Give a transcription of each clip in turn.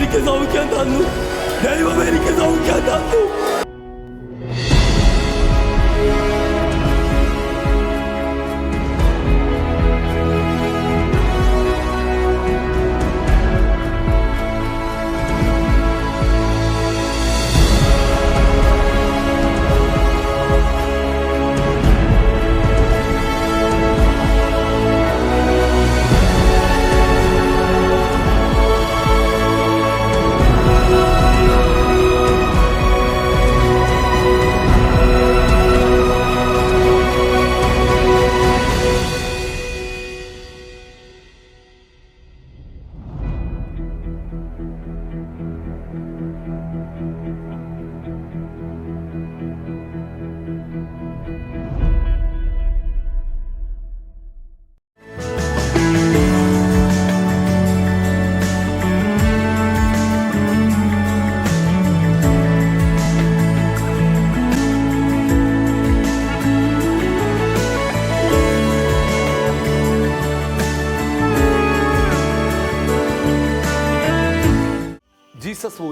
എനിക്ക് സൗഖ്യം തന്നു ദൈവം എനിക്ക് സൗഖ്യം തന്നു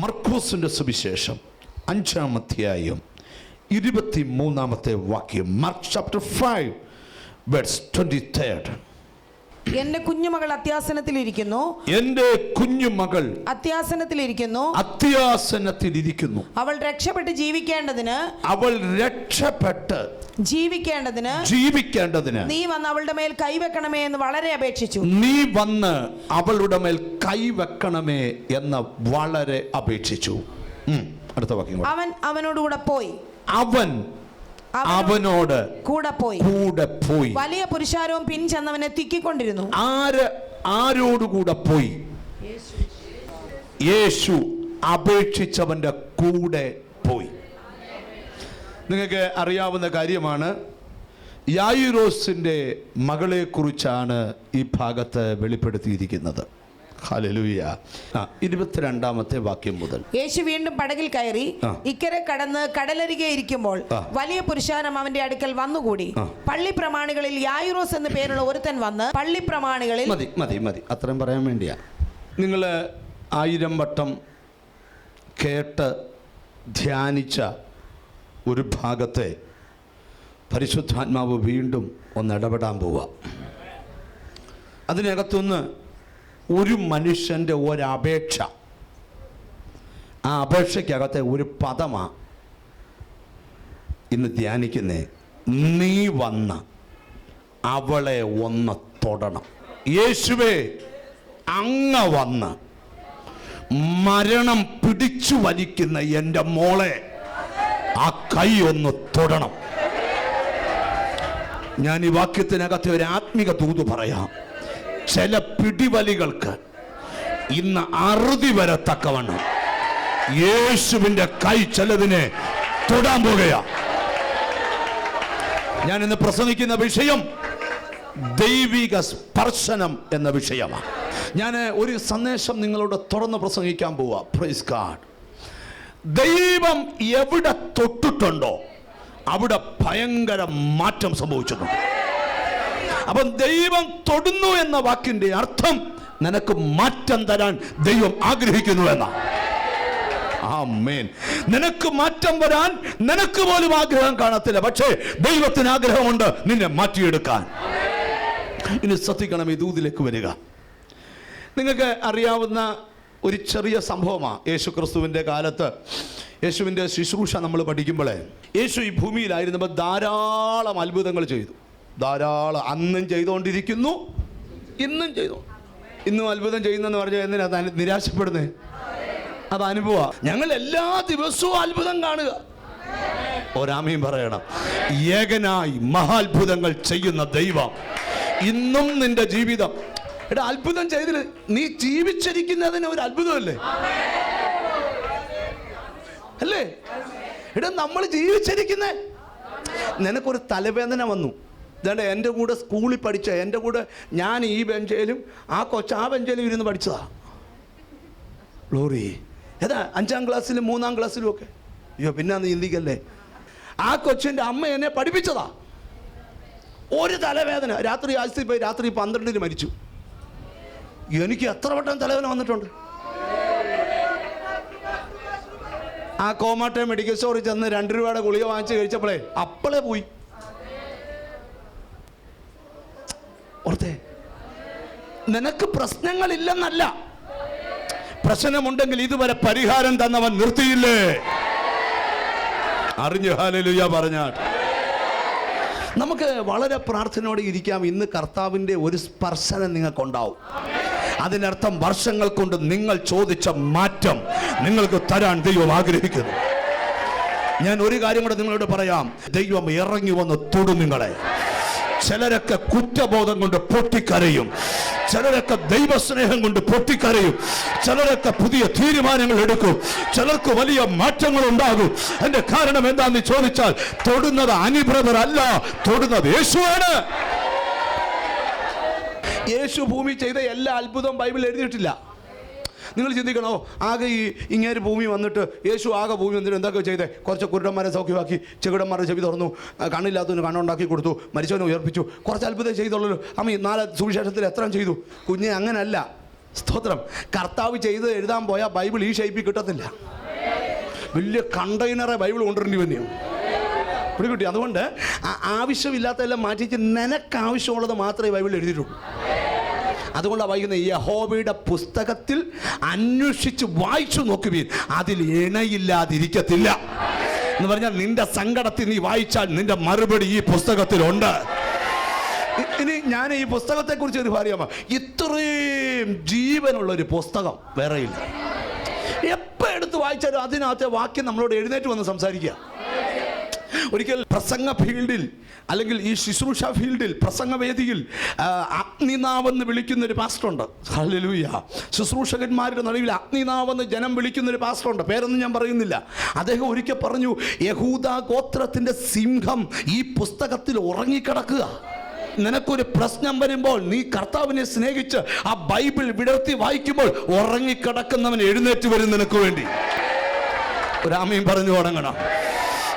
മർക്കോസിന്റെ സുവിശേഷം അഞ്ചാം അധ്യായം ഇരുപത്തി മൂന്നാമത്തെ വാക്യം. Mark chapter five words twenty third. എന്റെ കുഞ്ഞുമകൾ അത്യാസനത്തിലിരിക്കുന്നു. എന്റെ കുഞ്ഞുമകൾ അത്യാസനത്തിലിരിക്കുന്നു. അത്യാസനത്തിലിരിക്കുന്നു. അവൾ രക്ഷപ്പെട്ട് ജീവിക്കേണ്ടതിന് അവൾ രക്ഷപ്പെട്ട് ജീവിക്കേണ്ടതിന് ജീവിക്കേണ്ടതിന് നീ വന്ന് അവളുടെ മേൽ കൈവെക്കണമേ എന്ന് വളരെ അപേക്ഷിച്ചു. നീ വന്ന് അവളുടെ മേൽ കൈവെക്കണമേ എന്ന് വളരെ അപേക്ഷിച്ചു. അടുത്ത വാക്യം. അവൻ അവനോടുകൂടെ പോയി. അവൻ അവനോട് കൂടെ പോയി കൂടെ പോയി വലിയ പുരുഷാരവും പിൻചെന്നവനെ തിക്കിക്കൊണ്ടിരുന്നു. ആര് ആരോടുകൂടെ പോയി യേശു അപേക്ഷിച്ചവന്റെ കൂടെ പോയി. നിങ്ങൾക്ക് അറിയാവുന്ന കാര്യമാണ് യായുറോസിന്റെ മകളെ കുറിച്ചാണ് ഈ ഭാഗത്ത് വെളിപ്പെടുത്തിയിരിക്കുന്നത്. ഇരുപത്തിരണ്ടാമത്തെ വാക്യം മുതൽ. യേശു വീണ്ടും പടകിൽ കയറി ഇക്കരെ കടന്ന് കടലരികെ ഇരിക്കുമ്പോൾ വലിയ പുരുഷാരം അവന്റെ അടുക്കൽ വന്നുകൂടി. പള്ളി പ്രമാണികളിൽ യായുറോസ് എന്ന് പേരുള്ള ഒരുത്തൻ വന്ന് പള്ളി പ്രമാണികളിൽ മതി മതി മതി. അത്രയും പറയാൻ വേണ്ടിയാ. നിങ്ങൾ ആയിരം വട്ടം കേട്ട് ധ്യാനിച്ച ഒരു ഭാഗത്തെ പരിശുദ്ധാത്മാവ് വീണ്ടും ഒന്ന് ഇടപെടാൻ പോവുക. അതിനകത്തുനിന്ന് ഒരു മനുഷ്യന്റെ ഒരപേക്ഷ. ആ അപേക്ഷയ്ക്കകത്തെ ഒരു പദമാ ഇന്ന് ധ്യാനിക്കുന്നേ. നീ വന്ന് അവളെ ഒന്ന് തൊടണം. യേശുവേ അങ്ങ വന്ന് മരണം പിടിച്ചു വലിക്കുന്ന എന്റെ മോളെ ആ കൈ ഒന്ന് തൊടണം. ഞാൻ ഈ വാക്യത്തിനകത്തെ ഒരു ആത്മിക തൂത് പറയാം. ചില പിടിവലികൾക്ക് ഇന്ന് അറുതി വരത്തക്കവണ്ണം യേശുവിന്റെ കൈ ചിലതിനെ തൊടാൻ പോകുകയാ ഞാൻ ഇന്ന് പ്രസംഗിക്കുന്ന വിഷയം ദൈവിക സ്പർശനം എന്ന വിഷയമാണ് ഞാൻ ഒരു സന്ദേശം നിങ്ങളോട് തുറന്ന് പ്രസംഗിക്കാൻ പോവാ. പ്രൈസ് കാർഡ് ദൈവം എവിടെ തൊട്ടിട്ടുണ്ടോ അവിടെ ഭയങ്കര മാറ്റം സംഭവിച്ചിട്ടുണ്ട്. അപ്പം ദൈവം തൊടുന്നു എന്ന വാക്കിന്റെ അർത്ഥം നിനക്ക് മാറ്റം തരാൻ ദൈവം ആഗ്രഹിക്കുന്നു എന്നാണ് ആമേൻ. നിനക്ക് മാറ്റം വരാൻ നിനക്ക് പോലും ആഗ്രഹം കാണത്തില്ല. പക്ഷേ ദൈവത്തിന് ആഗ്രഹമുണ്ട് നിന്നെ മാറ്റിയെടുക്കാൻ. ഇനി ശ്രദ്ധിക്കണം ഈ ദൂതിലേക്ക് വരിക. നിങ്ങൾക്ക് അറിയാവുന്ന ഒരു ചെറിയ സംഭവമാണ് യേശു ക്രിസ്തുവിന്റെ കാലത്ത് യേശുവിന്റെ ശുശ്രൂഷ നമ്മൾ പഠിക്കുമ്പോഴേ യേശു ഈ ഭൂമിയിലായിരുന്നപ്പോൾ ധാരാളം അത്ഭുതങ്ങൾ ചെയ്തു. ധാരാളം അന്നും ചെയ്തുകൊണ്ടിരിക്കുന്നു. ഇന്നും ചെയ്തു. ഇന്നും അത്ഭുതം ചെയ്യുന്നെന്ന് പറഞ്ഞാൽ എന്തിനാ? നിരാശപ്പെടുന്നത് അത് അനുഭവ. ഞങ്ങൾ എല്ലാ ദിവസവും അത്ഭുതം കാണുക. ഒരാമയും പറയണം. ഏകനായി മഹാത്ഭുതങ്ങൾ ചെയ്യുന്ന ദൈവം. ഇന്നും നിന്റെ ജീവിതം. എടാ അത്ഭുതം ചെയ്തില്ല നീ ജീവിച്ചിരിക്കുന്നതിന് ഒരു അത്ഭുതമല്ലേ? അല്ലേ? എടാ നമ്മൾ ജീവിച്ചിരിക്കുന്നേ. നിനക്കൊരു തലവേദന വന്നു. ഇതാണ്ട് എന്റെ കൂടെ സ്കൂളിൽ പഠിച്ച എന്റെ കൂടെ ഞാൻ ഈ ബെഞ്ചയിലും ആ കൊച്ച ആ ബെഞ്ചയിലും ഇരുന്ന് പഠിച്ചതാണ് ഗ്ലോറി. ഏതാ? അഞ്ചാം ക്ലാസ്സിലും മൂന്നാം ക്ലാസ്സിലും ഒക്കെ. അയ്യോ പിന്നെ അന്ന് ചിന്തിക്കല്ലേ ആ കൊച്ചിന്റെ അമ്മ എന്നെ പഠിപ്പിച്ചതാ. ഒരു തലവേദന. രാത്രി ആഴ്ച പോയി രാത്രി പന്ത്രണ്ടിന് മരിച്ചു. എനിക്ക് എത്ര വട്ടം തലവേദന വന്നിട്ടുണ്ട്. ആ കോമാട്ടെ മെഡിക്കൽ സ്റ്റോറിൽ ചെന്ന് രണ്ട് രൂപയുടെ ഗുളിക വാങ്ങിച്ച് കഴിച്ചപ്പോഴേ അപ്പളേ പോയി. ഓർത്തേ. നിനക്ക് പ്രശ്നങ്ങളില്ലെന്നല്ല. പ്രശ്നമുണ്ടെങ്കിൽ ഇതുവരെ പരിഹാരം തന്നവൻ നിർത്തിയില്ലേ? അറിഞ്ഞു ഹാലലുയ പറഞ്ഞാൽ. നമുക്ക് വളരെ പ്രാർത്ഥനയോടെ ഇരിക്കാം. ഇന്ന് കർത്താവിന്റെ ഒരു സ്പർശനം നിങ്ങൾക്കുണ്ടാവും. അതിനർത്ഥം വർഷങ്ങൾ കൊണ്ട് നിങ്ങൾ ചോദിച്ച മാറ്റം നിങ്ങൾക്ക് തരാൻ ദൈവം ആഗ്രഹിക്കുന്നു. ഞാൻ ഒരു കാര്യം കൂടെ നിങ്ങളോട് പറയാം. ദൈവം ഇറങ്ങി വന്ന് തൊടും നിങ്ങളെ. ചിലരൊക്കെ കുറ്റബോധം കൊണ്ട് പൊട്ടിക്കരയും. ചിലരൊക്കെ ദൈവസ്നേഹം കൊണ്ട് പൊട്ടിക്കരയും. ചിലരൊക്കെ പുതിയ തീരുമാനങ്ങൾ എടുക്കും. ചിലർക്ക് വലിയ മാറ്റങ്ങൾ ഉണ്ടാകും അതിന്റെ കാരണം എന്താന്ന് ചോദിച്ചാൽ തൊടുന്നത് അനിബ്രദർ അല്ല തൊടുന്നത് യേശുവാണ്. യേശു ഭൂമി ചെയ്ത എല്ലാ അത്ഭുതവും ബൈബിൾ എഴുതിയിട്ടില്ല. നിങ്ങൾ ചിന്തിക്കണോ? ആകെ ഈ ഇങ്ങേര് ഭൂമി വന്നിട്ട് യേശു ആകെ ഭൂമി വന്നിട്ട് എന്തൊക്കെ ചെയ്തേ? കുറച്ച് കുരുടന്മാരെ സൗഖ്യമാക്കി ചെകിടന്മാരെ ചെവി തുറന്നു കണ്ണില്ലാത്തവന് കണ്ണുണ്ടാക്കി കൊടുത്തു മരിച്ചവനെ ഉയർപ്പിച്ചു. കുറച്ച് അത്ഭുതം ചെയ്തുള്ളൂ അമ്മ നാല് സുവിശേഷത്തിൽ എത്ര ചെയ്തു? കുഞ്ഞെ അങ്ങനല്ല. സ്തോത്രം. കർത്താവ് ചെയ്ത് എഴുതാൻ പോയാൽ ബൈബിൾ ഈ ഷേപ്പിൽ കിട്ടത്തില്ല. വലിയ കണ്ടെയ്നറെ ബൈബിൾ കൊണ്ടുവരേണ്ടി വന്നു പിടികുട്ടി അതുകൊണ്ട് ആവശ്യമില്ലാത്തതെല്ലാം മാറ്റിച്ച് നിനക്ക് ആവശ്യമുള്ളത് മാത്രമേ ബൈബിൾ എഴുതിയിട്ടുള്ളൂ. അതുകൊണ്ടാണ് വായിക്കുന്ന യഹോവയുടെ പുസ്തകത്തിൽ അന്വേഷിച്ച് വായിച്ചു നോക്കുവീൻ. അതിൽ ഇണയില്ലാതിരിക്കത്തില്ല. എന്ന് പറഞ്ഞാൽ നിന്റെ സങ്കടത്തിൽ നീ വായിച്ചാൽ നിന്റെ മറുപടി ഈ പുസ്തകത്തിലുണ്ട്. ഇനി ഞാൻ ഈ പുസ്തകത്തെക്കുറിച്ച് ഒരു പറയാമോ ഇത്രയും ജീവനുള്ള ഒരു പുസ്തകം വേറെയില്ല. എപ്പോൾ എടുത്ത് വായിച്ചാലും അതിനകത്തെ വാക്യം നമ്മളോട് എഴുന്നേറ്റ് വന്ന് സംസാരിക്കുക. ഒരിക്കൽ പ്രസംഗ ഫീൽഡിൽ അല്ലെങ്കിൽ ഈ ശുശ്രൂഷ ഫീൽഡിൽ പ്രസംഗവേദിയിൽ അഗ്നിനാവെന്ന് വിളിക്കുന്നൊരു പാസ്റ്ററുണ്ട്. ഹല്ലേലൂയ. ശുശ്രൂഷകന്മാരുടെ നടുവിൽ അഗ്നിനാവെന്ന് ജനം വിളിക്കുന്നൊരു പാസ്റ്ററുണ്ട്. പേരൊന്നും ഞാൻ പറയുന്നില്ല. അദ്ദേഹം ഒരിക്കൽ പറഞ്ഞു യഹൂദ ഗോത്രത്തിന്റെ സിംഹം ഈ പുസ്തകത്തിൽ ഉറങ്ങിക്കിടക്കുക. നിനക്കൊരു പ്രശ്നം വരുമ്പോൾ നീ കർത്താവിനെ സ്നേഹിച്ച് ആ ബൈബിൾ വിടർത്തി വായിക്കുമ്പോൾ ഉറങ്ങിക്കിടക്കുന്നവൻ എഴുന്നേറ്റ് വരും നിനക്ക് വേണ്ടി. ഒരാമയും പറഞ്ഞു തുടങ്ങണം.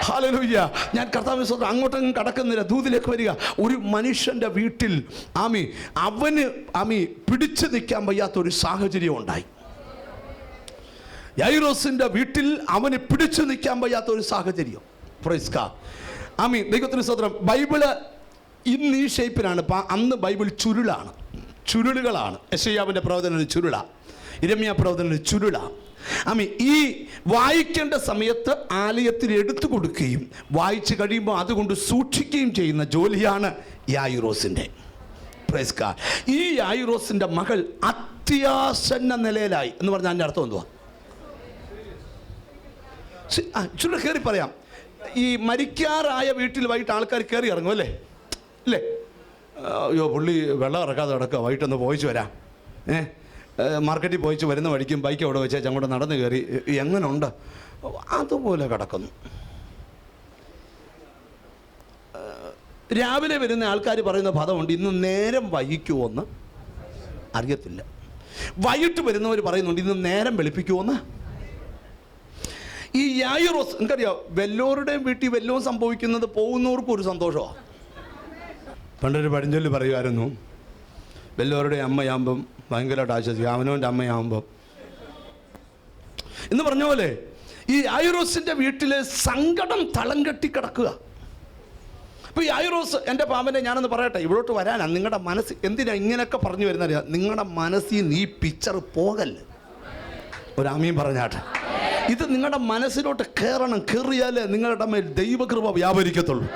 ഹാലലൂയ്യ ഞാൻ കർത്താവ് സ്വന്തം അങ്ങോട്ടങ്ങ് കടക്കുന്നില്ല. ദൂതിലേക്ക് വരിക. ഒരു മനുഷ്യന്റെ വീട്ടിൽ ആമി അവന് ആമി പിടിച്ചു നിൽക്കാൻ വയ്യാത്ത ഒരു സാഹചര്യം ഉണ്ടായി. യൈറോസിന്റെ വീട്ടിൽ അവന് പിടിച്ചു നിൽക്കാൻ വയ്യാത്ത ഒരു സാഹചര്യം. പ്രൈസ്ക ആമി ദൈവത്തിന് സ്വതന്ത്രം ബൈബിൾ ഇന്ന് ഈ ഷേപ്പിലാണ്. അന്ന് ബൈബിൾ ചുരുളാണ്. ചുരുളുകളാണ്. യശയ്യാവിന്റെ പ്രവചനം ചുരുള. ഇരമ്യ പ്രവചനം ഒരു ആമി ഈ വായിക്കേണ്ട സമയത്ത് ആലയത്തിൽ എടുത്തു കൊടുക്കുകയും വായിച്ചു കഴിയുമ്പോൾ അതുകൊണ്ട് സൂക്ഷിക്കുകയും ചെയ്യുന്ന ജോലിയാണ് യായുറോസിന്റെ പ്രേസ്കാർ. ഈ യായുറോസിന്റെ മകൾ അത്യാസന്ന നിലയിലായി. എന്ന് പറഞ്ഞാൽ അതിന്റെ അർത്ഥം എന്തുവാ? ചുരുടെ കയറി പറയാം. ഈ മരിക്കാറായ വീട്ടിൽ വൈകിട്ട് ആൾക്കാർ കയറി ഇറങ്ങും അല്ലേ? അല്ലേ? അയ്യോ പുള്ളി വെള്ളം ഇറക്കാതെ കിടക്കുക വൈകിട്ടൊന്ന് പോയിച്ചു വരാം. ഏ ഏ, മാർക്കറ്റിൽ പോയിച്ച് വരുന്ന വഴിക്കും ബൈക്ക് അവിടെ വെച്ചാൽ അങ്ങോട്ട് നടന്നു കയറി. എങ്ങനുണ്ട്? അതുപോലെ കിടക്കുന്നു. രാവിലെ വരുന്ന ആൾക്കാർ പറയുന്ന പദമുണ്ട് ഇന്ന് നേരം വൈകിക്കുമോന്ന് അറിയത്തില്ല. വൈകിട്ട് വരുന്നവർ പറയുന്നുണ്ട് ഇന്ന് നേരം വെളുപ്പിക്കുമെന്ന് ഈ യായുറോസ് എനിക്കറിയാം വല്ലോരുടെയും വീട്ടിൽ വല്ലതും സംഭവിക്കുന്നത് പോകുന്നവർക്കും ഒരു സന്തോഷമാണ് പണ്ടൊരു പഴഞ്ചൊല്ലി പറയുമായിരുന്നു വല്ലവരുടെയും അമ്മയാകുമ്പം ഭയങ്കരമായിട്ട് ആശ്വസിക്കും അവനവന്റെ അമ്മയാകുമ്പം എന്ന് പറഞ്ഞ പോലെ ഈ ഐറോസിന്റെ വീട്ടിൽ സങ്കടം തളം കെട്ടി കിടക്കുക. അപ്പോൾ ഈ ഐറോസ് എന്റെ പാമ്പനെ ഞാനൊന്ന് പറയട്ടെ ഇവിടോട്ട് വരാനാണ് നിങ്ങളുടെ മനസ്സ് എന്തിനാ ഇങ്ങനെയൊക്കെ പറഞ്ഞു വരുന്നറിയാം? നിങ്ങളുടെ മനസ്സിൽ നിന്ന് ഈ പിക്ചർ പോകല്ലേ. ഒരാമീൻ പറഞ്ഞാട്ടെ. ഇത് നിങ്ങളുടെ മനസ്സിലോട്ട് കയറണം കയറിയാലേ നിങ്ങളുടെ മേൽ ദൈവകൃപ വ്യാപരിക്കത്തുള്ളൂ.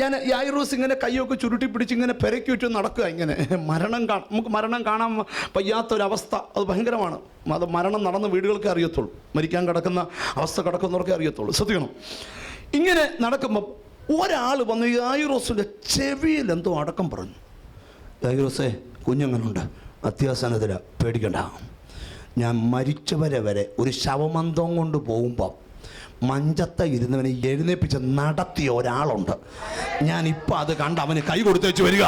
ഞാൻ ഈ ഐറോസ് ഇങ്ങനെ കൈയൊക്കെ ചുരുട്ടി പിടിച്ച് ഇങ്ങനെ പെരക്കി നടക്കുക ഇങ്ങനെ. മരണം കാണാം. നമുക്ക് മരണം കാണാൻ വയ്യാത്തൊരവസ്ഥ. അത് ഭയങ്കരമാണ്. അത് മരണം നടന്ന വീടുകൾക്ക് അറിയത്തുള്ളൂ. മരിക്കാൻ കിടക്കുന്ന അവസ്ഥ കിടക്കുന്നവർക്കേ അറിയത്തുള്ളൂ. ശ്രദ്ധിക്കണം. ഇങ്ങനെ നടക്കുമ്പം ഒരാൾ വന്ന് ഈ ഐറോസിന്റെ ചെവിയിൽ എന്തോ അടക്കം പറഞ്ഞു. ഐറോസേ കുഞ്ഞങ്ങനുണ്ട് അത്യാസനത്തില. പേടിക്കണ്ട. ഞാൻ മരിച്ചവരെ വരെ ഒരു ശവമന്തം കൊണ്ട് പോകുമ്പോൾ മഞ്ചത്ത ഇരുന്നവനെ എഴുന്നേപ്പിച്ച് നടത്തിയ ഒരാളുണ്ട്. ഞാൻ ഇപ്പം അത് കണ്ട് അവന് കൈ കൊടുത്തേച്ച് വരിക.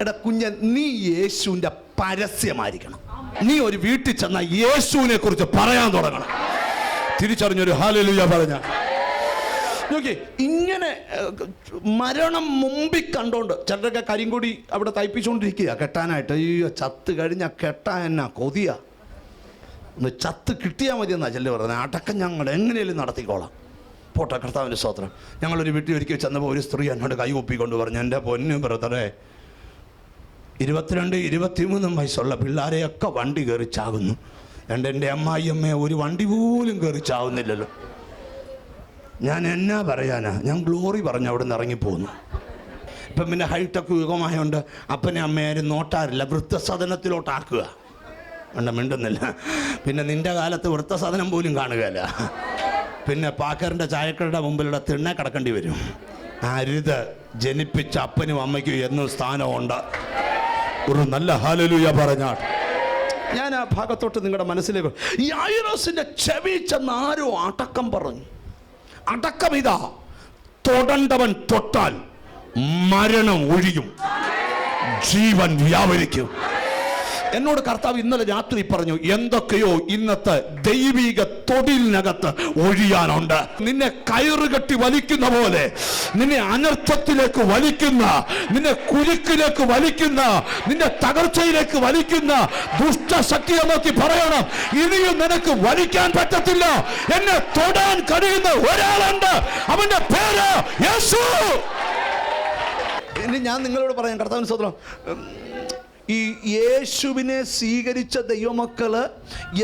എടാ കുഞ്ഞൻ നീ യേശുവിന്റെ പരസ്യമായിരിക്കണം. നീ ഒരു വീട്ടിൽ ചെന്ന യേശുവിനെ കുറിച്ച് പറയാൻ തുടങ്ങണം. തിരിച്ചറിഞ്ഞൊരു ഹാലലുയ പറഞ്ഞ. ഇങ്ങനെ മരണം മുമ്പിൽ കണ്ടോണ്ട് ചിലരൊക്കെ കരിങ്കൊടി അവിടെ തയ്പ്പിച്ചുകൊണ്ടിരിക്കുക കെട്ടാനായിട്ട്. അയ്യോ ചത്ത് കഴിഞ്ഞാൽ കെട്ടാൻ എന്നാ കൊതിയ. ഒന്ന് ചത്ത് കിട്ടിയാൽ മതി എന്നാ ചെല്ലു പറഞ്ഞത്. അടക്കം ഞങ്ങൾ എങ്ങനെയും നടത്തിക്കോളാം. പോട്ടെ കർത്താവിന്റെ സ്തോത്രം. ഞങ്ങളൊരു വീട്ടിൽ ഒരിക്കൽ ചെന്നപ്പോൾ ഒരു സ്ത്രീ എന്നോട് കൈ ഒപ്പിക്കൊണ്ട് പറഞ്ഞു എന്റെ പൊന്നു ബ്രദറെ ഇരുപത്തിരണ്ട് ഇരുപത്തിമൂന്നും വയസ്സുള്ള പിള്ളേരെയൊക്കെ വണ്ടി കയറി ചാകുന്നു. എന്റെ എന്റെ അമ്മായിയമ്മയെ ഒരു വണ്ടി പോലും കയറി ചാവുന്നില്ലല്ലോ. ഞാൻ എന്നാ പറയാനാ? ഞാൻ ഗ്ലോറി പറഞ്ഞ് അവിടെ നിന്ന് ഇറങ്ങിപ്പോന്നു. ഇപ്പം പിന്നെ ഹൈടെക് യുഗമായോണ്ട് അപ്പനെ അമ്മയാരും നോട്ടാറില്ല. വൃദ്ധസദനത്തിലോട്ടാക്കുക. വേണ്ട മിണ്ടുന്നില്ല. പിന്നെ നിന്റെ കാലത്ത് വൃത്തസാധനം പോലും കാണുകയില്ല. പിന്നെ പാക്കറിന്റെ ചായക്കടയുടെ മുമ്പിലൂടെ തിണ്ണ കിടക്കേണ്ടി വരും. അരുത് ജനിപ്പിച്ച അപ്പനും അമ്മയ്ക്കും എന്നും സ്ഥാനമുണ്ട്. ഒരു നല്ല ഹാലലൂയ പറഞ്ഞാൽ. ഞാൻ ആ ഭാഗത്തോട്ട് നിങ്ങളുടെ മനസ്സിലേക്ക് ഈ ഐറോസിന്റെ ചെവി ചെന്ന് ആരോ അടക്കം പറഞ്ഞു. അടക്കം ഇതാ. തൊടണ്ടവൻ തൊട്ടാൽ മരണം ഒഴിയും. ജീവൻ വ്യാപരിക്കും. എന്നോട് കർത്താവ് ഇന്നലെ രാത്രി പറഞ്ഞു എന്തൊക്കെയോ ഇന്നത്തെ ദൈവിക തൊടിലിനകത്ത് ഒഴിയാനുണ്ട്. നിന്നെ കയറുകെട്ടി വലിക്കുന്ന പോലെ നിന്നെ അനർത്ഥത്തിലേക്ക് വലിക്കുന്ന നിന്നെ കുരുക്കിലേക്ക് വലിക്കുന്ന നിന്നെ തകർച്ചയിലേക്ക് വലിക്കുന്ന ദുഷ്ടശക്തിയെ നോക്കി പറയണം. ഇനിയും നിനക്ക് വലിക്കാൻ പറ്റത്തില്ല. എന്നെ തൊടാൻ കഴിയുന്ന ഒരാളുണ്ട്. അവന്റെ പേര് യേശു. ഇനി ഞാൻ നിങ്ങളോട് പറയാം കർത്താവിന് സ്വതന്ത്രം ഈ യേശുവിനെ സ്വീകരിച്ച ദൈവമക്കൾ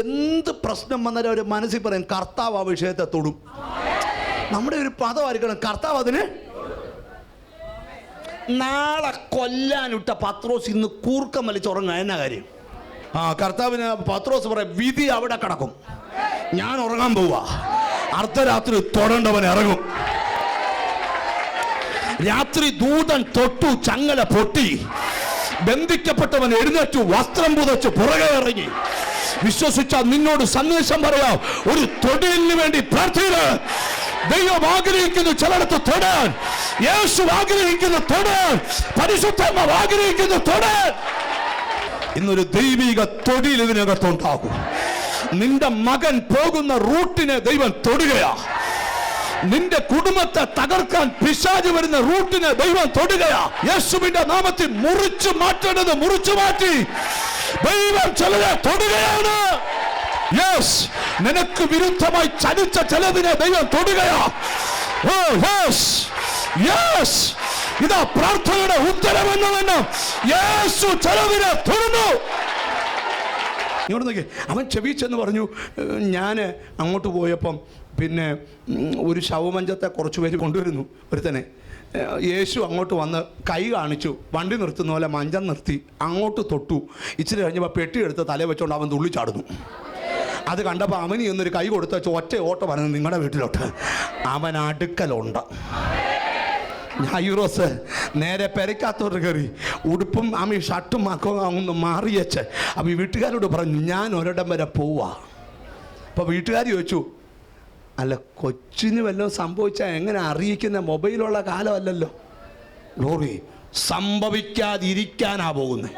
എന്ത് പ്രശ്നം വന്നാലും അവർ മനസ്സിൽ പറയും കർത്താവ് ആ വിഷയത്തെ തൊടും. നമ്മുടെ ഒരു പദമായിരിക്കണം കർത്താവ് അതിന് നാളെ കൊല്ലാനിട്ട പത്രോസ് ഇന്ന് കൂർക്കം വലിച്ചുറങ്ങുക എന്നാ കാര്യം? ആ കർത്താവിന് പത്രോസ് പറയാം വിധി അവിടെ കിടക്കും. ഞാൻ ഉറങ്ങാൻ പോവാ. അർദ്ധരാത്രി തൊടേണ്ടവൻ ഇറങ്ങും. രാത്രി ദൂതൻ തൊട്ടു ചങ്ങല പൊട്ടി. ബന്ധിക്കപ്പെട്ടവൻ എഴുന്നേറ്റു വസ്ത്രം പുതച്ച് പുറകെ ഇറങ്ങി. വിശ്വസിച്ച നിന്നോട് സന്ദേശം പറയാം ഒരു തൊഴിലിന് വേണ്ടി പ്രാർത്ഥന ദൈവം ആഗ്രഹിക്കുന്നു ചിലടത്ത് തൊടാൻ. യേശു ആഗ്രഹിക്കുന്നു തൊടാൻ. പരിശുദ്ധമ്മ ആഗ്രഹിക്കുന്നു തൊടാൻ. ഇന്നൊരു ദൈവിക തൊഴിൽ ഇതിനകത്തുണ്ടാകും. നിന്റെ മകൻ പോകുന്ന റൂട്ടിനെ ദൈവം തൊടുകയാ നിന്റെ കുടുംബത്തെ തകർക്കാൻ പിശാച് വരുന്ന റൂട്ടിനെ ദൈവം തൊടുകയാ. യേശുവിന്റെ നാമത്തിൽ മുറിച്ചു മാറ്റേണ്ടത് മുറിച്ചു മാറ്റി. ദൈവം ചിലരെ തൊടുകയാണ്. യെസ് നിനക്ക് വിരുദ്ധമായി ചലിച്ച ചിലതിനെ ദൈവം തൊടുകയാ. ഓ യെസ് യെസ് ഇതാ പ്രാർത്ഥനയുടെ ഉത്തരമെന്ന് വേണം യേശു ചിലവിനെ തൊടുന്നു. നോക്കി അവൻ ചെവിച്ചെന്ന് പറഞ്ഞു. ഞാൻ അങ്ങോട്ട് പോയപ്പം പിന്നെ ഒരു ശവമഞ്ചത്തെ കുറച്ച് പേര് കൊണ്ടുവരുന്നു ഒരുത്തനെ. യേശു അങ്ങോട്ട് വന്ന് കൈ കാണിച്ചു വണ്ടി നിർത്തുന്ന പോലെ മഞ്ചം നിർത്തി അങ്ങോട്ട് തൊട്ടു. ഇച്ചിരി കഴിഞ്ഞപ്പോൾ പെട്ടി എടുത്ത് തല വെച്ചോണ്ട് അവൻ തുള്ളിച്ചാടുന്നു അത് കണ്ടപ്പോൾ അവന് എന്നൊരു കൈ കൊടുത്ത ഒറ്റ ഓട്ടോ പറഞ്ഞു നിങ്ങളുടെ വീട്ടിലോട്ട് അവൻ അടുക്കലുണ്ട്. ഹൈറോസ് നേരെ പെരക്കാത്തോട്ട് കയറി ഉടുപ്പും ആമി ഷർട്ടും മക്കം ഒന്ന് മാറിയച്ച്. അപ്പോൾ ഈ വീട്ടുകാരോട് പറഞ്ഞു ഞാൻ ഒരിടം വരെ പോവാ. അപ്പോൾ വീട്ടുകാർ ചോദിച്ചു അല്ല കൊച്ചിന് വല്ലതും സംഭവിച്ചാൽ എങ്ങനെ അറിയിക്കുന്ന മൊബൈലുള്ള കാലമല്ലല്ലോ. ഗ്ലോറി സംഭവിക്കാതിരിക്കാനാ പോകുന്നത്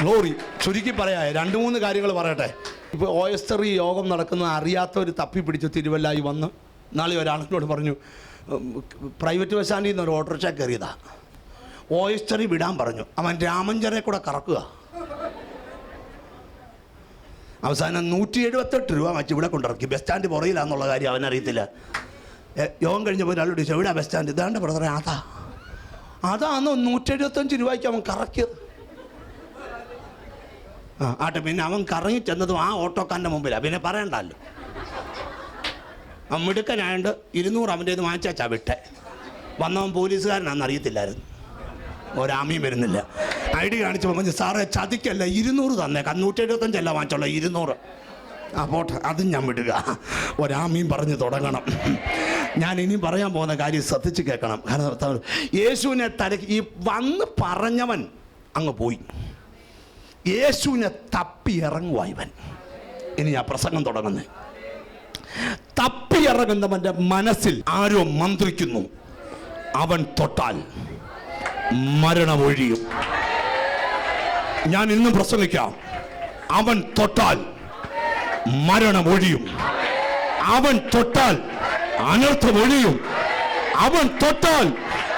ഗ്ലോറി ചുരുക്കി പറയാ രണ്ട് മൂന്ന് കാര്യങ്ങൾ പറയട്ടെ. ഇപ്പോൾ ഓയസ്റ്ററി യോഗം നടക്കുന്ന അറിയാത്തവർ തപ്പി പിടിച്ച് തിരുവല്ലായി വന്ന് നാളെ ഒരാളിനോട് പറഞ്ഞു പ്രൈവറ്റ് ബസ്സാൻഡിൽ നിന്ന് ഒരു ഓട്ടോറിക്ഷ കയറിയതാ. തെറി വിടാൻ പറഞ്ഞു. അവൻ രാമഞ്ചറെ കൂടെ കറക്കുക. അവസാനം നൂറ്റി എഴുപത്തെട്ട് രൂപ മാറ്റി ഇവിടെ കൊണ്ടിറക്കി. ബസ് സ്റ്റാൻഡ് പുറയിലാന്നുള്ള കാര്യം അവനറിയത്തില്ല. യോഗം കഴിഞ്ഞപ്പോൾ ഒരാളോട് ചോദിച്ചു എവിടെ ബസ് സ്റ്റാൻഡ്? ഇതാണ്ട് ബ്രദറെ അതാ. അതാന്ന്? നൂറ്റി എഴുപത്തഞ്ച് രൂപയ്ക്ക് അവൻ കറക്കിയത്. ആ ആട്ടെ പിന്നെ അവൻ കറങ്ങി ചെന്നതും ആ ഓട്ടോക്കാരന്റെ മുമ്പിലാണ് പിന്നെ പറയണ്ടല്ലോ. അവൻ മിടുക്കനായോണ്ട് ഇരുന്നൂറ് അവന്റെ ഇത് വാങ്ങിച്ചാ വിട്ടെ വന്നവൻ പോലീസുകാരനാണെന്ന് അറിയത്തില്ലായിരുന്നു. ഒരാമിയും വരുന്നില്ല. ഐ ഡി കാണിച്ചപ്പോൾ പറഞ്ഞു സാറേ ചതിക്കല്ല? ഇരുന്നൂറ് തന്നേക്കാം നൂറ്റി എഴുപത്തഞ്ചല്ല വാങ്ങിച്ചോളെ? ഇരുന്നൂറ്. ആ പോട്ടെ. അതും ഞാൻ വിടുക. ഒരാമീൻ പറഞ്ഞ് തുടങ്ങണം. ഞാൻ ഇനിയും പറയാൻ പോകുന്ന കാര്യം ശ്രദ്ധിച്ച് കേൾക്കണം. കാരണം യേശുവിനെ തലക്ക് ഈ വന്ന് പറഞ്ഞവൻ അങ്ങ് പോയി. യേശുവിനെ തപ്പി ഇറങ്ങുവായവൻ ഇനി ഞാൻ പ്രസംഗം തുടങ്ങുന്നത് തപ്പിയിറങ്ങുന്നവന്റെ മനസ്സിൽ ആരോ മന്ത്രിക്കുന്നു. അവൻ തൊട്ടാൽ മരണമൊഴിയും. ഞാൻ ഇന്നും പ്രസംഗിക്കാം. അവൻ തൊട്ടാൽ മരണം ഒഴിയും. അവൻ തൊട്ടാൽ അനർത്ഥം ഒഴിയും. അവൻ തൊട്ടാൽ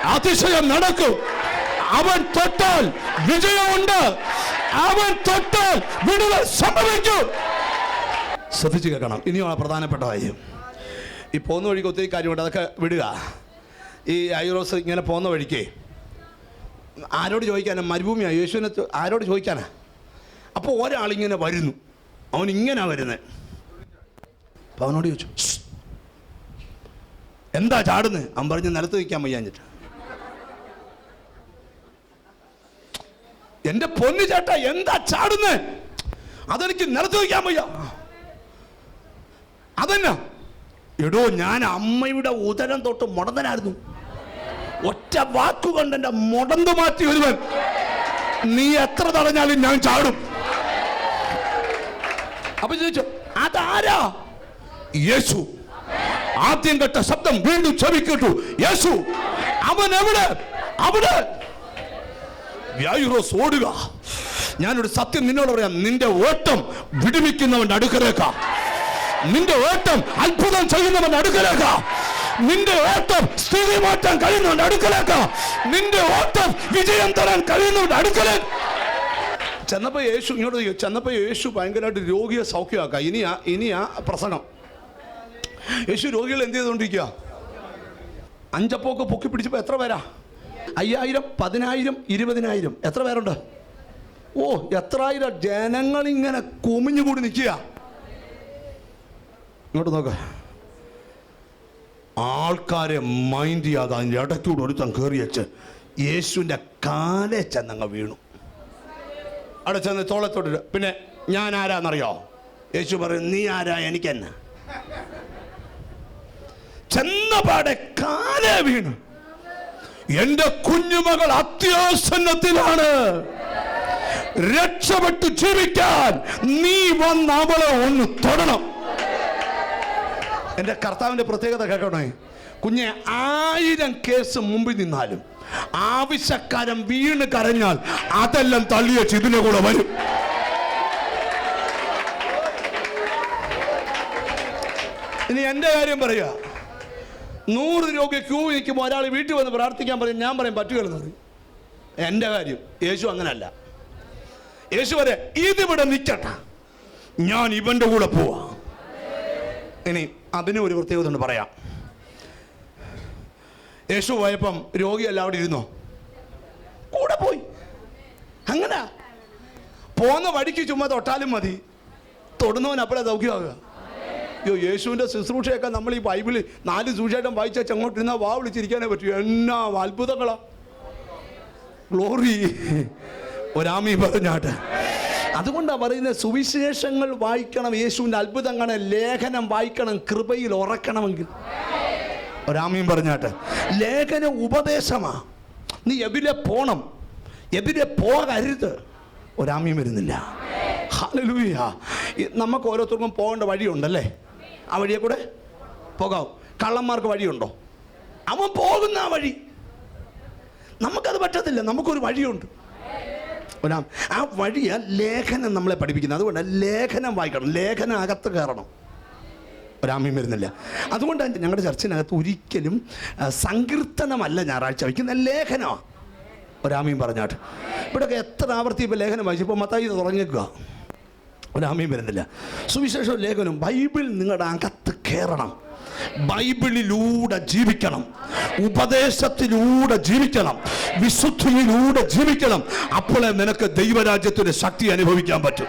അതിശയം നടക്കും. അവൻ തൊട്ടാൽ വിജയമുണ്ട്. അവൻ തൊട്ടാൽ വിടുതൽ സംഭവിക്കും. ശ്രദ്ധിച്ചു കേൾക്കണം. ഇനിയാണ് പ്രധാനപ്പെട്ട കാര്യം. ഈ പോകുന്ന വഴിക്ക് ഒത്തിരി കാര്യമുണ്ട്. അതൊക്കെ വിടുക. ഈ ഐറോസ് ഇങ്ങനെ പോകുന്ന വഴിക്ക് ആരോട് ചോദിക്കാനാ? മരുഭൂമിയാ യേശുവിനെ ആരോട് ചോദിക്കാനാ? അപ്പോൾ ഒരാളിങ്ങനെ വരുന്നു. അവൻ ഇങ്ങനെ വരുന്നത് അപ്പം അവനോട് ചോദിച്ചു എന്താ ചാടുന്നത് അവൻ പറഞ്ഞ് നിലത്ത് നിൽക്കാൻ വയ്യാഞ്ഞിട്ട് എന്റെ പൊന്നു ചേട്ട എന്താ ചാടുന്നത് അതെനിക്ക് നിലത്ത് നിൽക്കാൻ വയ്യ. അതന്നെ? എടോ ഞാൻ അമ്മയുടെ ഉദരം തൊട്ട് മുടന്തനായിരുന്നു. ഒറ്റ വാക്കുകൊണ്ട് എന്റെ മുടന്തു മാറ്റി ഒരുവൻ. നീ എത്ര തടഞ്ഞാലും ഞാൻ ചാടും. അപ്പൊ ചോദിച്ചു അതാരാ? യേശു. ആദ്യം കേട്ട ശബ്ദം വീണ്ടും ചെവി കേട്ടു യേശു അവൻ എവിടെ? അവിടെ. വ്യായുറോസ് ഓടുക. ഞാനൊരു സത്യം നിന്നോട് പറയാം. നിന്റെ ഓട്ടം വിടുവിക്കുന്നവന്റെ അടുക്കലേക്കാ. നിന്റെ ഓട്ടം അത്ഭുതം ചെയ്യുന്നവന്റെ അടുക്കലേക്കാ. നിന്റെ ഓട്ടം സ്ഥിതി മാറ്റാൻ കഴിയുന്നുണ്ട്. അടുക്കലേക്ക. നിന്റെ ഓട്ടം വിജയം തരാൻ കഴിയുന്നുണ്ട്. അടുക്കലേക്ക്. ചെന്നപ്പോൾ യേശു ഇങ്ങോട്ട് ചെന്നപ്പോ ചെന്നപ്പോൾ യേശു ഭയങ്കരമായിട്ട് രോഗിയെ സൗഖ്യമാക്കുക ഇനിയാ ഇനിയാ പ്രസംഗം. യേശു രോഗികൾ എന്ത് ചെയ്തുകൊണ്ടിരിക്കുക അഞ്ചപ്പോക്ക് പൊക്കി പിടിച്ചപ്പോൾ എത്ര പേരാ? അയ്യായിരം പതിനായിരം ഇരുപതിനായിരം. എത്ര പേരുണ്ട്? ഓ എത്രായിരം ജനങ്ങളിങ്ങനെ കുമിഞ്ഞുകൂടി നിൽക്കുക ഇങ്ങോട്ട് നോക്ക. ആൾക്കാരെ മൈൻഡ് ചെയ്യാതെ അതിന്റെ ഇടയ്ക്കൂടെ ഒരുത്തം കയറി വെച്ച് യേശുവിന്റെ കാലെ ചെന്നങ്ങ് വീണു. അവിടെ ചെന്ന് തോളത്തോട്ട് പിന്നെ ഞാൻ ആരാന്നറിയോ? യേശു പറയും നീ ആരാ? എനിക്കെന്നെ ചെന്നപാടെ കാലെ വീണു. എന്റെ കുഞ്ഞുമകൾ അത്യാസന്നത്തിലാണ്. രക്ഷപ്പെട്ടു ജീവിക്കാൻ നീ വന്ന് അവളെ ഒന്ന് തൊടണം. എന്റെ കർത്താവിന്റെ പ്രത്യേകത കേൾക്കണേ. കുഞ്ഞെ ആയിരം കേസ് മുമ്പിൽ നിന്നാലും ആവശ്യക്കാരൻ വീണ് കരഞ്ഞാൽ അതെല്ലാം തള്ളിയ ഇതിന്റെ കൂടെ വരും. ഇനി എന്റെ കാര്യം പറയുക. നൂറ് രോഗി ക്യൂ നിൽക്കുമ്പോൾ ഒരാൾ വീട്ടിൽ വന്ന് പ്രാർത്ഥിക്കാൻ പറയും ഞാൻ പറയും പറ്റുകയെന്ന് എന്റെ കാര്യം യേശു അങ്ങനല്ല. യേശു വരെ ഇതിവിടെ നിൽക്കട്ടെ. ഞാൻ ഇവന്റെ കൂടെ പോവാ. ഇനി അതിനും ഒരു പ്രത്യേകത ഉണ്ട് പറയാം. യേശു പോയപ്പം രോഗിയല്ല അവിടെ ഇരുന്നോ? കൂടെ പോയി. അങ്ങനെ. പോന്ന വഴിക്ക് ചുമ്മാ തൊട്ടാലും മതി. തൊടുന്നവൻ അപ്പോഴേ സൗഖ്യമാകുക അയ്യോ യേശുവിന്റെ ശുശ്രൂഷയൊക്കെ നമ്മൾ ഈ ബൈബിളിൽ നാല് സുവിശേഷം വായിച്ചാൽ അങ്ങോട്ട് ഇരുന്നാൽ വാ വിളിച്ചിരിക്കാനേ പറ്റൂ. എന്നാ അത്ഭുതങ്ങളാ. ഗ്ലോറി ഒരാമീ പറഞ്ഞാട്ട്. അതുകൊണ്ടാണ് പറയുന്നത് സുവിശേഷങ്ങൾ വായിക്കണം യേശുവിന്റെ അത്ഭുതങ്ങൾ ലേഖനം വായിക്കണം കൃപയിൽ ഉറക്കണമെങ്കിൽ. ഒരാമയും പറഞ്ഞാട്ടെ ലേഖന ഉപദേശമാ. നീ എവിടെ പോണം? എതിരെ പോകരുത്? ഒരാമയും വരുന്നില്ല. ഹല്ലേലൂയ. ഈ നമുക്ക് ഓരോരുത്തർക്കും പോകേണ്ട വഴിയുണ്ടല്ലേ? ആ വഴിയെ കൂടെ പോകാവും. കള്ളന്മാർക്ക് വഴിയുണ്ടോ? അവൻ പോകുന്ന ആ വഴി. നമുക്കത് പറ്റത്തില്ല നമുക്കൊരു വഴിയുണ്ട്. ഒരാ ആ വഴിയ ലേഖനം നമ്മളെ പഠിപ്പിക്കുന്നത്. അതുകൊണ്ട് ലേഖനം വായിക്കണം. ലേഖനം അകത്ത് കയറണം. ഒരാമയും വരുന്നില്ല. അതുകൊണ്ടാണ് ഞങ്ങളുടെ ചർച്ചിനകത്ത് ഒരിക്കലും സങ്കീർത്തനമല്ല ഞായറാഴ്ച വയ്ക്കുന്ന ലേഖനമാണ് ഒരാമീൻ പറഞ്ഞാട്ട്. ഇവിടെയൊക്കെ എത്ര ആവർത്തി ഇപ്പോൾ ലേഖനം വായിച്ചു? ഇപ്പോൾ മത്തായി തുടങ്ങിയേക്കുക ഒരാമീൻ വരുന്നില്ല. സുവിശേഷ ലേഖനം ബൈബിൾ നിങ്ങളുടെ അകത്ത് കയറണം. ബൈബിളിലൂടെ ജീവിക്കണം. ഉപദേശത്തിലൂടെ ജീവിക്കണം. വിശുദ്ധിയിലൂടെ ജീവിക്കണം. അപ്പോഴേ നിനക്ക് ദൈവരാജ്യത്തിന്റെ ശക്തി അനുഭവിക്കാൻ പറ്റും.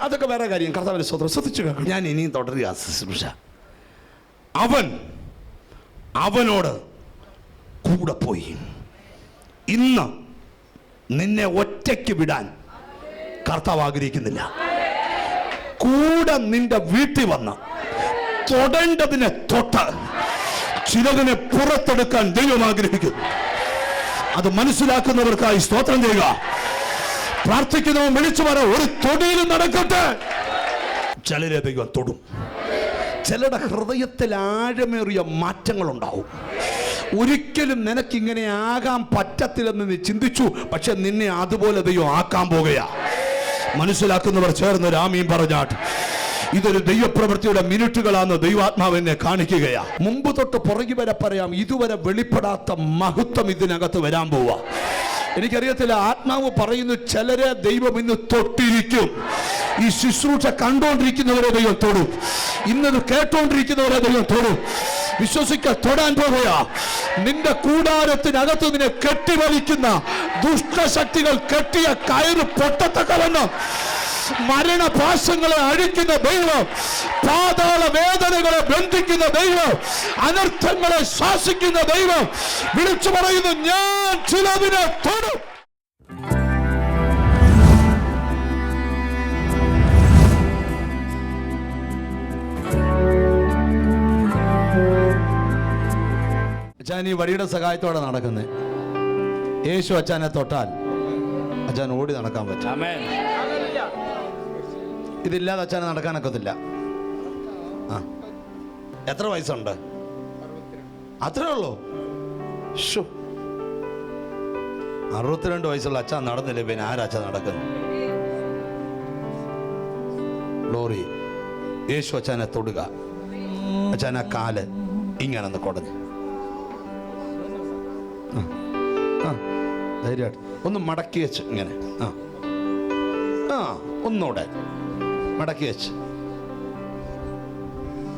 അതൊക്കെ വേറെ കാര്യം. കർത്താവിനെ സ്വതന്ത്രം ശ്രദ്ധിച്ചു കേൾക്കണം. ഞാൻ ഇനിയും തുടരുക ശുശ്രൂഷ അവൻ അവനോട് കൂടെ പോയി. ഇന്ന് നിന്നെ ഒറ്റയ്ക്ക് വിടാൻ കർത്താവ് ആഗ്രഹിക്കുന്നില്ല. കൂടെ നിന്റെ വീട്ടിൽ വന്ന് തൊടേണ്ടതിനെ തൊട്ട് ചിലതിനെ പുറത്തെടുക്കാൻ ദൈവം ആഗ്രഹിക്കുന്നു. അത് മനസ്സിലാക്കുന്നവർക്കായി സ്തോത്രം ചെയ്യുക. പ്രാർത്ഥിക്കുന്നവൻ വിളിച്ചു പറ ഒരു തൊടിയിൽ നടക്കട്ടെ. ചിലരെ ദൈവം തൊടും. ചിലരുടെ ഹൃദയത്തിൽ ആഴമേറിയ മാറ്റങ്ങൾ ഉണ്ടാവും ഒരിക്കലും നിനക്കിങ്ങനെ ആകാൻ പറ്റത്തില്ലെന്ന് നീ ചിന്തിച്ചു പക്ഷെ നിന്നെ അതുപോലെ ദൈവം ആക്കാൻ പോകുക മനസ്സിലാക്കുന്നവർ ചേർന്ന് രാമീൻ പറഞ്ഞാട്ട് ഇതൊരു ദൈവപ്രവൃത്തിയുടെ മിനിറ്റുകളാണ് ദൈവാത്മാവ് എന്നെ കാണിക്കുകയാ. മുമ്പ് തൊട്ട് പുറകി വരെ പറയാം ഇതുവരെ വെളിപ്പെടാത്ത മഹത്വം ഇതിനകത്ത് വരാൻ പോവാ. എനിക്കറിയത്തില്ല ആത്മാവ് പറയുന്നു ചിലരെ ദൈവം ഇന്ന് തൊട്ടിരിക്കും. ഈ ശുശ്രൂഷ കണ്ടോണ്ടിരിക്കുന്നവരെ ദൈവം തൊടും. ഇന്നത് കേട്ടോണ്ടിരിക്കുന്നവരെ ദൈവം തൊടും. വിശ്വസിക്ക തൊടാൻ പോവുകയാ. നിന്റെ കൂടാരത്തിനകത്ത് നിന്നെ കെട്ടിവലിക്കുന്ന ദുഷ്ടശക്തികൾ കെട്ടിയ കയറ് പൊട്ടത്തക്കവണ്ണം മരണപാശങ്ങളെ അഴിക്കുന്ന ദൈവം പാതാള വേദനകളെ ബന്ധിക്കുന്ന ദൈവം അനർത്ഥങ്ങളെ ശാസിക്കുന്ന ദൈവം വിളിച്ചു പറയുന്നു ഞാൻ ചിലതിനെ തൊടും. അച്ഛാൻ ഈ വഴിയുടെ സഹായത്തോടെ നടക്കുന്നത് യേശു അച്ഛനെ തൊട്ടാൽ അച്ഛൻ ഓടി നടക്കാൻ പറ്റും. ഇതില്ലാതെ അച്ഛനെ നടക്കാനൊക്കത്തില്ല. ആ. എത്ര വയസ്സുണ്ട്? അത്രേ ഉള്ളൂ? ഷു അറുപത്തിരണ്ട് വയസ്സുള്ള അച്ഛൻ നടന്നില്ല? പിന്നെ ആരാച്ച നടക്കുന്നു ലോറി. യേശു അച്ഛനെ തൊടുക. അച്ഛനെ കാൽ ഇങ്ങനെ കുടഞ്ഞു. ആ. ധൈര്യമായിട്ട്. ഒന്ന് മടക്കി വെച്ച് ഇങ്ങനെ. ആ. ആ. ഒന്നുകൂടെ മടക്കി വെച്ച്.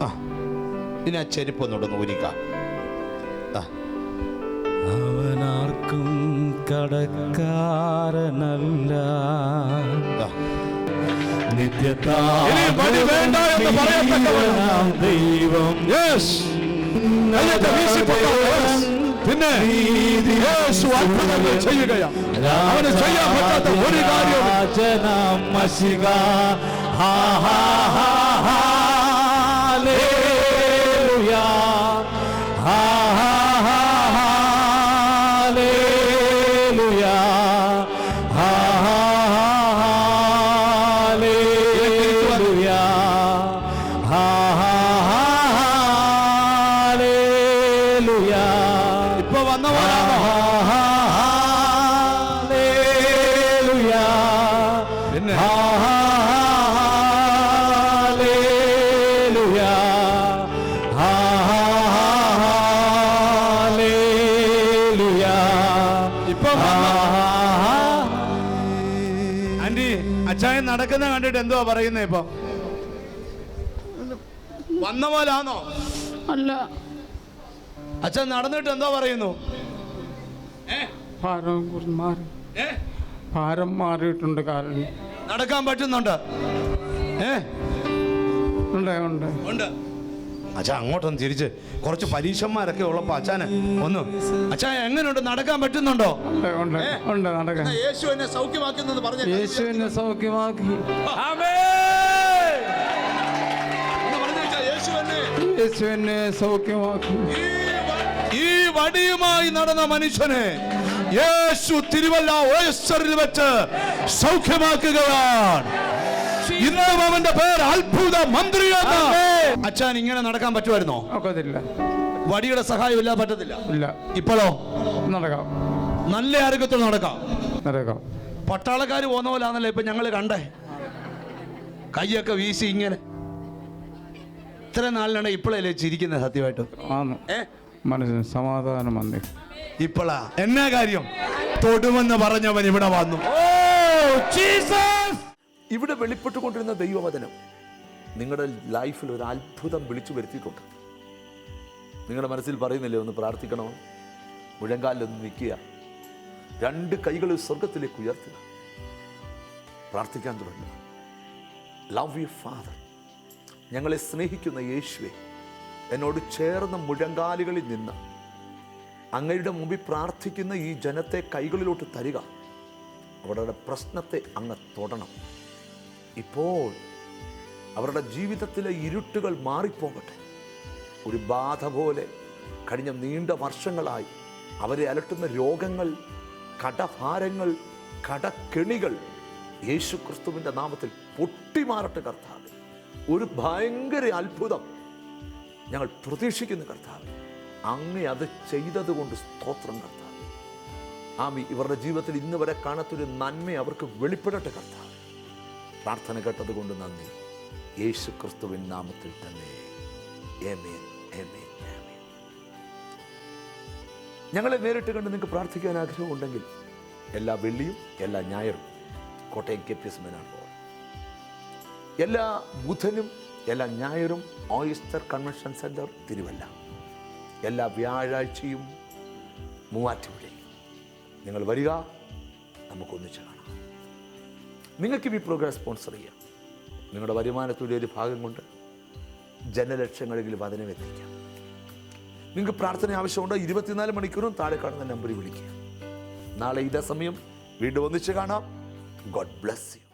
ആ ഇനി ആ ചെരുപ്പ് ഒന്നുകൂടെ ഒന്ന് ഊരിക്ക. ആ. അവനാർക്കും കടക്കാരനല്ല. ദൈവം. പിന്നെ യേശു അത്ഭുതങ്ങൾ ചെയ്യുകയാ അവന് ചെയ്യാൻ പറ്റാത്ത ഒരു കാര്യവും ha ha എന്തുവാ പറയുന്നേ ഇപ്പൊ? വന്ന പോലാണോ അല്ല. അച്ഛൻ നടന്നിട്ട് എന്താ പറയുന്നു? ഭാരം മാറി. മാറിയിട്ടുണ്ട് കാരണം നടക്കാൻ പറ്റുന്നുണ്ട്. ഏ? ഉണ്ട് ഉണ്ട്. ഉണ്ട്. അച്ഛാ അങ്ങോട്ടൊന്ന് തിരിച്ച്. കുറച്ച് പരീക്ഷന്മാരൊക്കെ ഉള്ളപ്പോ അച്ഛന് ഒന്ന് അച്ഛാ എങ്ങനെയുണ്ട്? നടക്കാൻ പറ്റുന്നുണ്ടോ? ഉണ്ട് ഉണ്ട് നടക്കാൻ. യേശു എന്നെ സൗഖ്യമാക്കുന്നത് പറഞ്ഞു യേശുവിനെ സൗഖ്യമാക്കി. യേശു എന്നെ സൗഖ്യമാക്കി. ഈ വടിയുമായി നടന്ന മനുഷ്യനെ യേശു തിരുവല്ല ഓയസ്റ്ററിൽ വെച്ച് സൗഖ്യമാക്കുകയാണ്. ഇന്നും അവന്റെ പേര് അത്ഭുത മന്ത്രി അച്ഛൻ ഇങ്ങനെ നടക്കാൻ പറ്റുമായിരുന്നോ? ഒക്കത്തില്ല. വടിയുടെ സഹായം ഇല്ലാതെ പറ്റത്തില്ല? ഇല്ല. ഇപ്പോഴോ? നടക്കാം. നല്ല ആരോഗ്യത്തിൽ നടക്കാം. നടക്കാം. പട്ടാളക്കാർ പോകുന്ന പോലെ ആണല്ലോ ഇപ്പൊ ഞങ്ങൾ കണ്ടേ? കൈയൊക്കെ വീശി ഇങ്ങനെ. ഇത്ര നാളിലാണ് ഇപ്പോഴല്ലേ ചിരിക്കുന്നത് സത്യമായിട്ടും? മനസ്സിന് സമാധാനം വന്നി. ഇപ്പോഴാ എന്നാ കാര്യം? തൊടുമെന്ന് പറഞ്ഞവൻ ഇവിടെ വന്നു. ഇവിടെ വെളിപ്പെട്ടുകൊണ്ടിരുന്ന ദൈവവചനം. നിങ്ങളുടെ ലൈഫിൽ ഒരു അത്ഭുതം വിളിച്ചു വരുത്തിയിട്ടുണ്ട്. നിങ്ങളുടെ മനസ്സിൽ പറയുന്നില്ലേ ഒന്ന് പ്രാർത്ഥിക്കണോ? മുഴങ്കാലിലൊന്ന് നിൽക്കുക. രണ്ട് കൈകൾ സ്വർഗത്തിലേക്ക് ഉയർത്തുക. പ്രാർത്ഥിക്കാൻ തുടങ്ങുക. ലവ് യു ഫാദർ ഞങ്ങളെ സ്നേഹിക്കുന്ന യേശുവെ എന്നോട് ചേർന്ന മുഴങ്കാലുകളിൽ നിന്ന് അങ്ങയുടെ മുമ്പിൽ പ്രാർത്ഥിക്കുന്ന ഈ ജനത്തെ കൈകളിലോട്ട് തരിക. അവരുടെ പ്രശ്നത്തെ അങ്ങ് തൊടണം. ഇപ്പോൾ അവരുടെ ജീവിതത്തിലെ ഇരുട്ടുകൾ മാറിപ്പോകട്ടെ. ഒരു ബാധ പോലെ കഴിഞ്ഞ നീണ്ട വർഷങ്ങളായി അവരെ അലട്ടുന്ന രോഗങ്ങൾ കടഭാരങ്ങൾ കടക്കെണികൾ യേശു ക്രിസ്തുവിന്റെ നാമത്തിൽ പൊട്ടിമാറട്ടെ കർത്താവ്. ഒരു ഭയങ്കര അത്ഭുതം ഞങ്ങൾ പ്രതീക്ഷിക്കുന്നു കർത്താവ്. അങ്ങേ അത് ചെയ്തതുകൊണ്ട് സ്തോത്രം കർത്താവ്. ആമി ഇവരുടെ ജീവിതത്തിൽ ഇന്ന് വരെ കാണാത്തൊരു നന്മ അവർക്ക് വെളിപ്പെടട്ടെ കർത്താവ്. പ്രാർത്ഥന കേട്ടതുകൊണ്ട് നന്ദി. യേശു ക്രിസ്തുവിൻ നാമത്തിൽ തന്നെ. ഞങ്ങളെ നേരിട്ട് കണ്ട് നിങ്ങൾക്ക് പ്രാർത്ഥിക്കാൻ ആഗ്രഹമുണ്ടെങ്കിൽ എല്ലാ വെള്ളിയും എല്ലാ ഞായറും കോട്ടയം കെ പി എസ് മെനാണ് എല്ലാ ബുധനും എല്ലാ ഞായറും ഓയിസ്റ്റർ കൺവെൻഷൻ സെന്റർ തിരുവല്ല. എല്ലാ വ്യാഴാഴ്ചയും മൂവാറ്റുപുഴയിൽ. നിങ്ങൾ വരിക നമുക്കൊന്നിച്ച് കാണാം. നിങ്ങൾക്ക് ഈ പ്രോഗ്രാം സ്പോൺസർ ചെയ്യാം. നിങ്ങളുടെ വരുമാനത്തിന്റെ ഒരു ഭാഗം കൊണ്ട് ജനലക്ഷങ്ങളെങ്കിലും അതിനെ എത്തിക്കാം. നിങ്ങൾക്ക് പ്രാർത്ഥന ആവശ്യമുണ്ടോ? ഇരുപത്തിനാല് മണിക്കൂറും താഴെ കാണുന്ന നമ്പറിൽ വിളിക്കുക. നാളെ ഇതേ സമയം വീണ്ടും ഒന്നിച്ച് കാണാം. God bless you